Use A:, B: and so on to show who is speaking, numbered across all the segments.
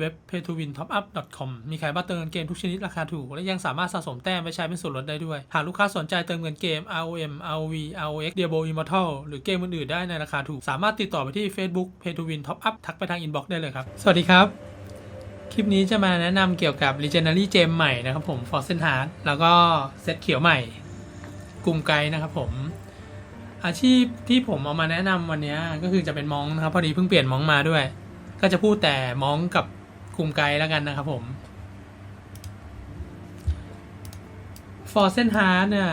A: เว็บ pay to win top up com มีขายบัตรเติมเงินเกมทุกชนิดราคาถูก และยังสามารถสะสมแต้มไปใช้เป็นส่วนลดได้ด้วย หากลูกค้าสนใจเติมเงินเกม ROM ROV ROX Diablo Immortal หรือเกมอื่นๆได้ในราคาถูก สามารถติดต่อไปที่ Facebook pay to win top up ทักไปทาง inbox ได้เลยครับ สวัสดีครับ คลิปนี้จะมาแนะนำเกี่ยวกับ Legendary Gem ใหม่นะครับผม f o r c e n Heart แล้วก็เซตเขียวใหม่ กลุ่มไกนะครับผม อาชีพที่ผมเอามาแนะนำวันนี้ก็คือจะเป็นมองนะครับพอดีเพิ่งเปลี่ยนมองมาด้วย ก็จะพูดแต่มองกับ กลุ่มไกด์แล้วกันนะครับผมฟอร์เซนฮาร์เนี่ย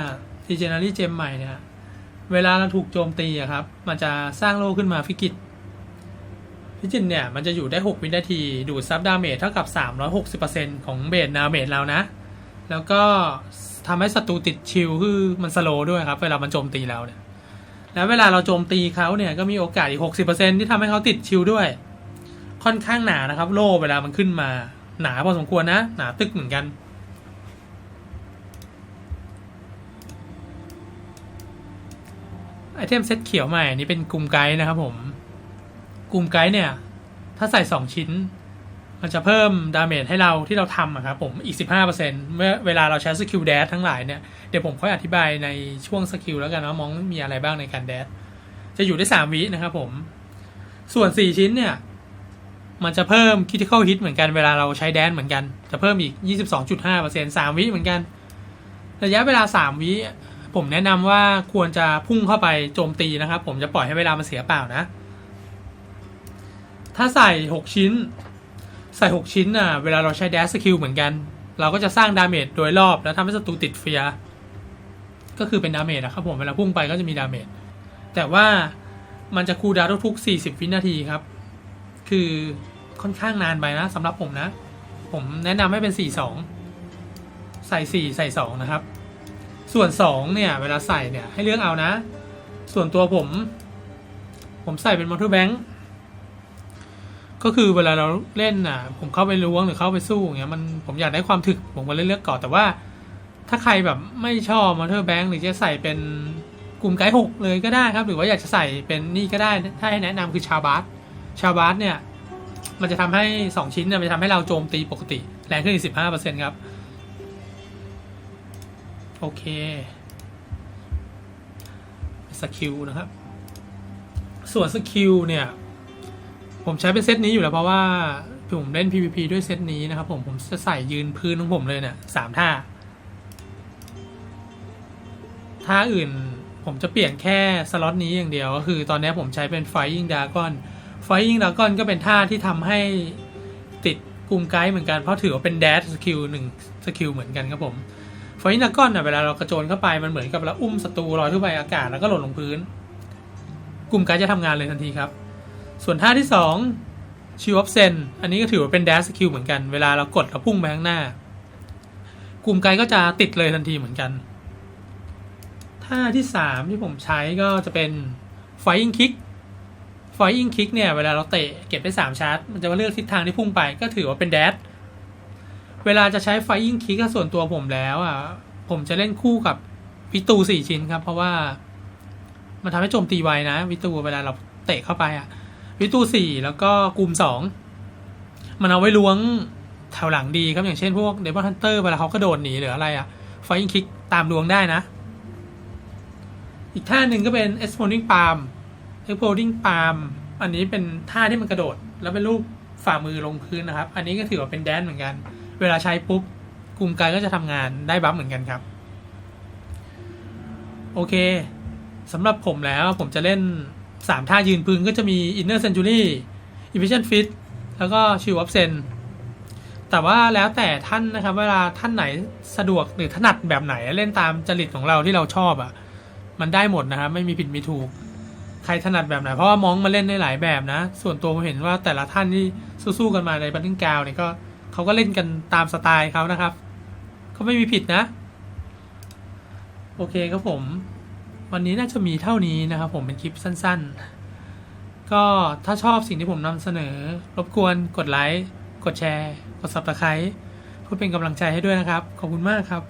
A: ทีเจนารีเจมใหม่เนี่ย เวลาเราถูกโจมตีอะครับ มันจะสร้างโล่ขึ้นมาฟิกิตฟิกิตเนี่ย มันจะอยู่ได้ 6 วินาที ดูดซับดาเมจเท่ากับ 360%ของเบสดาเมจเรานะ แล้วก็ทำให้ศัตรูติดชิลคือมันสโลด้วยครับ เวลามันโจมตีเราเนี่ย แล้วเวลาเราโจมตีเขาเนี่ย ก็มีโอกาสอีก 60%ที่ทำให้เขาติดชิลด้วย ค่อนข้างหนานะครับ โล่เวลามันขึ้นมา หนาพอสมควรนะ หนาตึกเหมือนกัน ไอเทมเซตเขียวใหม่นี้เป็นกลุ่มไกด์นะครับผมกลุ่มไกด์เนี่ย ถ้าใส่ 2 ชิ้น มันจะเพิ่มดาเมจให้เราที่เราทำอะครับผมอีก 15%เมื่อเวลาเราใช้สกิลแดชทั้งหลายเนี่ย เดี๋ยวผมค่อยอธิบายในช่วงสกิลแล้วกันว่ามองมีอะไรบ้างในการแดชจะอยู่ได้ 3 วินะครับผม ส่วน 4 ชิ้นเนี่ย มันจะเพิ่ม critical hit เหมือนกันเวลาเราใช้แดนเหมือนกัน จะเพิ่มอีก 22.5% 3 วิเหมือนกัน ระยะเวลา 3 วิผมแนะนำว่าควรจะพุ่งเข้าไปโจมตีนะครับ ผมจะปล่อยให้เวลามันเสียเปล่านะ ถ้าใส่ 6 ชิ้น ใส่ 6 ชิ้นน่ะเวลาเราใช้แดสสกิลเหมือนกัน เราก็จะสร้างดาเมจโดยรอบแล้วทำให้ศัตรูติดเฟียก็คือเป็นดาเมจนะครับผมเวลาพุ่งไปก็จะมีดาเมจแต่ว่ามันจะคูลดาวทุกๆ40 วินาทีครับ คือค่อนข้างนานไปนะสำหรับผมนะ ผมแนะนำให้เป็น 4 2 ใส่ 4 ใส่ 2 นะครับ ส่วน 2 เนี่ย เวลาใส่เนี่ย ให้เลือกเอานะ ส่วนตัวผม ผมใส่เป็นมอเตอร์แบงค์ก็คือเวลาเราเล่นน่ะ ผมเข้าไปล้วงหรือเข้าไปสู้อย่างเงี้ยมันผมอยากได้ความถึกผมก็เลยเลือกก่อนแต่ว่า ถ้าใครแบบไม่ชอบมอเตอร์แบงค์หรือจะใส่เป็นกลุ่มไกด์หกเลยก็ได้ครับ หรือว่าอยากจะใส่เป็นนี่ก็ได้ถ้าให้แนะนำคือชาวบาส ชาวบาสเนี่ย มันจะทำให้ 2 ชิ้นเนี่ยมันจะทำให้เราโจมตีปกติ แรงขึ้นอีก15%ครับ โอเคสกิลนะครับ ส่วนสกิลเนี่ย ผมใช้เป็นเซตนี้อยู่แล้วเพราะว่าผมเล่น PVP ด้วยเซตนี้นะครับผม ผมจะใส่ยืนพื้นของผมเลยเนี่ยสามท่า ท่าอื่นผมจะเปลี่ยนแค่สล็อตนี้อย่างเดียว ก็คือตอนนี้ผมใช้เป็น Flying Dragon Flying Dragon ก็เป็นท่าที่ทำให้ติดกลุ่มไกด์เหมือนกัน เพราะถือว่าเป็น Dash สกิลหนึ่งสกิลเหมือนกันครับผม Flying Dragon น่ะเวลาเรากระโจนเข้าไปมันเหมือนกับเราอุ้มศัตรูลอยขึ้นไปอากาศแล้วก็หล่นลงพื้น กลุ่มไกด์จะทำงานเลยทันทีครับ ส่วนท่าที่2 Shield of Zen อันนี้ก็ถือว่าเป็น Dash สกิลเหมือนกันเวลาเรากดแล้วพุ่งไปข้างหน้า กลุ่มไกด์ก็จะติดเลยทันทีเหมือนกันท่าที่ 3 ที่ผมใช้ก็จะเป็น Flying Kick Flying Kick เนี่ยเวลาเราเตะเก็บได้ 3 ชาร์จ มันจะมาเลือกทิศทางที่พุ่งไปก็ถือว่าเป็นแดดเวลาจะใช้ Flying Kick ก็ส่วนตัวผมแล้วอะผมจะเล่นคู่กับวิตู4ชิ้นครับ เพราะว่ามันทำให้โจมตีไวนะ วิตูเวลาเราเตะเข้าไปอะ วิตู4แล้วก็กลุ่ม2มันเอาไว้ล้วงแถวหลังดีครับอย่างเช่นพวกเด m o n Hunter เวลาเขากระโดดหนีหรืออะไรอะ Flying Kick ตามล้วงได้นะ อีกท่าหนึ่งก็เป็น exploding palm exploding palm อันนี้เป็นท่าที่มันกระโดด แล้วเป็นรูปฝ่ามือลงพื้นนะครับ อันนี้ก็ถือว่าเป็นแดนเหมือนกัน เวลาใช้ปุ๊บกลุ่มกายก็จะทำงานได้บัฟเหมือนกันครับ โอเคสำหรับผมแล้วผมจะเล่น 3 ท่ายืนพื้นก็จะมี inner century efficient fit แล้วก็ shield of zen แต่ว่าแล้วแต่ท่านนะครับ เวลาท่านไหนสะดวกหรือถนัดแบบไหนเล่นตามจริตของเราที่เราชอบอะ่ะ มันได้หมดนะครับ ไม่มีผิดมีถูก ครถนัดแบบไหน เพราะว่ามองมาเล่นได้หลายแบบนะ ส่วนตัวผมเห็นว่าแต่ละท่านที่สู้ๆกันมาในบัตติ้งกาวเนี่ยก็เขาก็เล่นกันตามสไตล์เขานะครับเขาไม่มีผิดนะ โอเคครับผม วันนี้น่าจะมีเท่านี้นะครับผมเป็นคลิปสั้น ๆ ก็ถ้าชอบสิ่งที่ผมนำเสนอ รบกวนกดไลค์กดแชร์ กด subscribe เพื่อเป็นกำลังใจให้ด้วยนะครับ ขอบคุณมากครับ